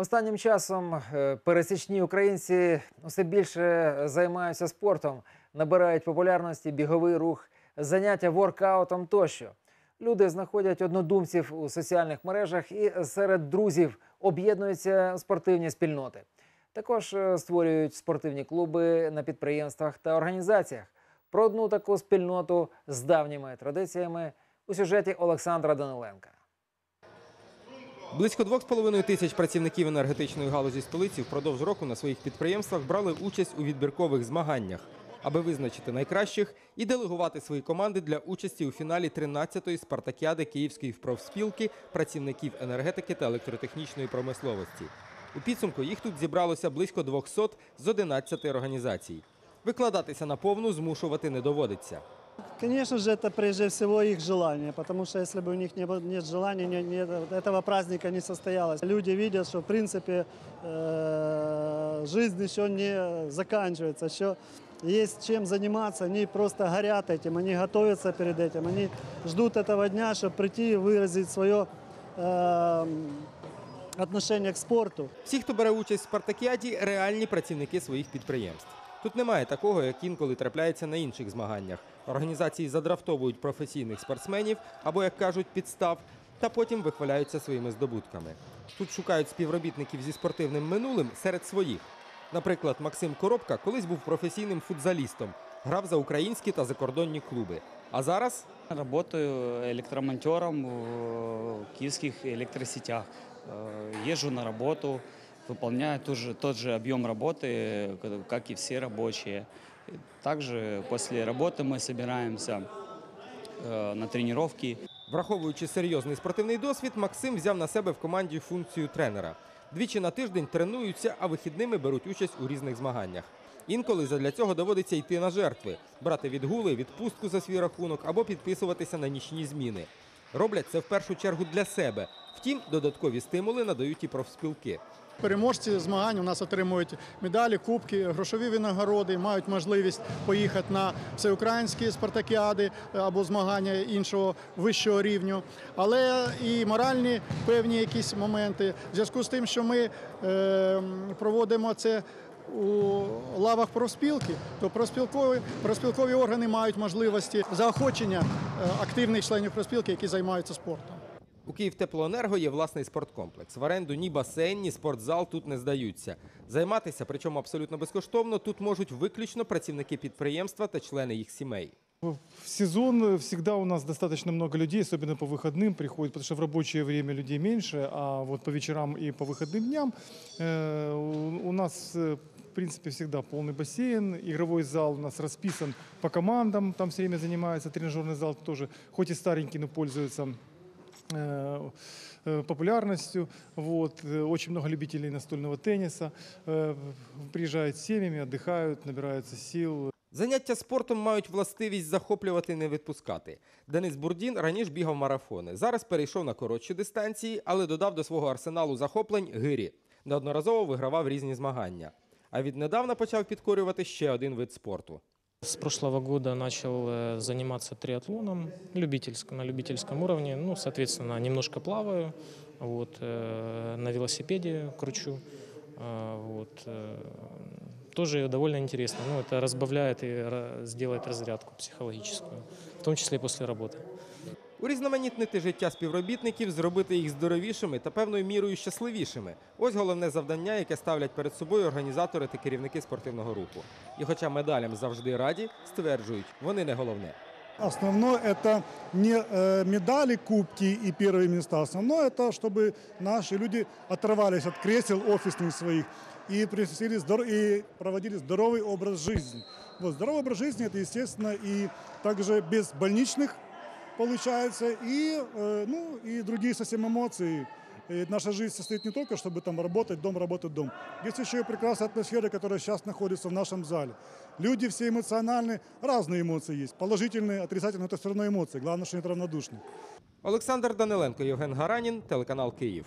Останнім часом е, пересічні українці все більше займаються спортом, набирають популярності біговий рух, заняття воркаутом тощо. Люди знаходять однодумців у соціальних мережах і серед друзів об'єднуються спортивні спільноти. Також е, створюють спортивні клуби на підприємствах та організаціях. Про одну таку спільноту з давніми традиціями у сюжеті Олександра Даниленка. Близько 2,5 тисяч працівників енергетичної галузі столиці впродовж року на своїх підприємствах брали участь у відбіркових змаганнях, аби визначити найкращих і делегувати свої команди для участі у фіналі 13-ї спартакіади Київської профспілки працівників енергетики та електротехнічної промисловості. У підсумку їх тут зібралося близько 200 з 11 організацій. Викладатися на повну змушувати не доводиться. Конечно же, это прежде всего их желание, потому что если бы у них не было, нет желания, не- не- этого праздника не состоялось. Люди видят, что в принципе э, жизнь еще не заканчивается, еще есть чем заниматься, они просто горят этим, они готовятся перед этим, они ждут этого дня, чтобы прийти и выразить свое э, отношение к спорту. Всі, хто бере участь в спартакіаді, реальні працівники своїх підприємств. Тут немає такого, як інколи трапляється на інших змаганнях. Організації задрафтовують професійних спортсменів або, як кажуть, підстав, та потім вихваляються своїми здобутками. Тут шукають співробітників зі спортивним минулим серед своїх. Наприклад, Максим Коробка колись був професійним футзалістом, грав за українські та закордонні клуби. А зараз Работаю электромонтером в киевских электросетях. Э, Езжу на работу, выполняю тот же, тот же объем работы, как и все рабочие. И Также после работы мы собираемся э, на тренировки. Враховуючи серйозний спортивний досвід, Максим взяв на себе в команді функцію тренера. Двічі на тиждень тренуються, а вихідними беруть участь у різних змаганнях. Інколи задля цього доводиться йти на жертви, брати відгули, відпустку за свій рахунок або підписуватися на нічні зміни. Роблять це в першу чергу для себе. Втім, додаткові стимули надають і профспілки. Переможці змагань у нас отримують медалі, кубки, грошові винагороди, мають можливість поїхати на всеукраїнські спартакіади або змагання іншого вищого рівню. Але і моральні певні якісь моменти. В зв'язку з тим, що ми е, проводимо це. У лавах профспілки, то профспілкові, профспілкові органи мають можливості заохочення е, активних членів профспілки, які займаються спортом. У Київтеплоенерго є власний спорткомплекс. В оренду ні басейн, ні спортзал тут не здаються. Займатися, причому абсолютно безкоштовно, тут можуть виключно працівники підприємства та члени їх сімей. В сезон всегда у нас достаточно много людей, особенно по выходным приходят, потому что в рабочее время людей меньше, а вот по вечерам и по выходным дням э, у у нас, э, в принципе, всегда полный бассейн, игровой зал у нас расписан по командам, там все время занимается, тренажерный зал тоже, хоть и старенький, но пользуется э, э, популярностью. Вот. Э, Очень много любителей настольного тенниса. Э, Приезжают с семьями, отдыхают, набираются сил, Заняття спортом мають властивість захоплювати і не відпускати. Денис Бурдін раніше бігав марафони. Зараз перейшов на коротші дистанції, але додав до свого арсеналу захоплень гирі. Неодноразово вигравав різні змагання. А віднедавна почав підкорювати ще один вид спорту. С прошлого года начал э, заниматься триатлоном любительском, на любительском уровне. Ну, соответственно, немножко плаваю, вот, э, на велосипеде кручу. а, Вот, э, тоже довольно интересно. Ну, это разбавляет и ра- сделает разрядку психологическую, в том числе и после работы. Урізноманітнити життя співробітників, зробити їх здоровішими та певною мірою щасливішими. Ось головне завдання, яке ставлять перед собою організатори та керівники спортивного руху. І хоча медалям завжди раді, стверджують, вони не головне. Основное это не э, медали, кубки и первые места. Основное это, чтобы наши люди оторвались от кресел офисных своих и, приносили здор- и проводили здоровый образ жизни. Вот, здоровый образ жизни это, естественно, и также без больничных получается, и, э, ну, и другие совсем эмоции. И наша жизнь состоит не только, чтобы там работать, дом, работать, дом. Есть еще и прекрасная атмосфера, которая сейчас находится в нашем зале. Люди все эмоциональные, разные эмоции есть. Положительные, отрицательные, это все равно эмоции. Главное, что нет равнодушных. Олександр Даниленко, Євген Гаранін, телеканал Київ.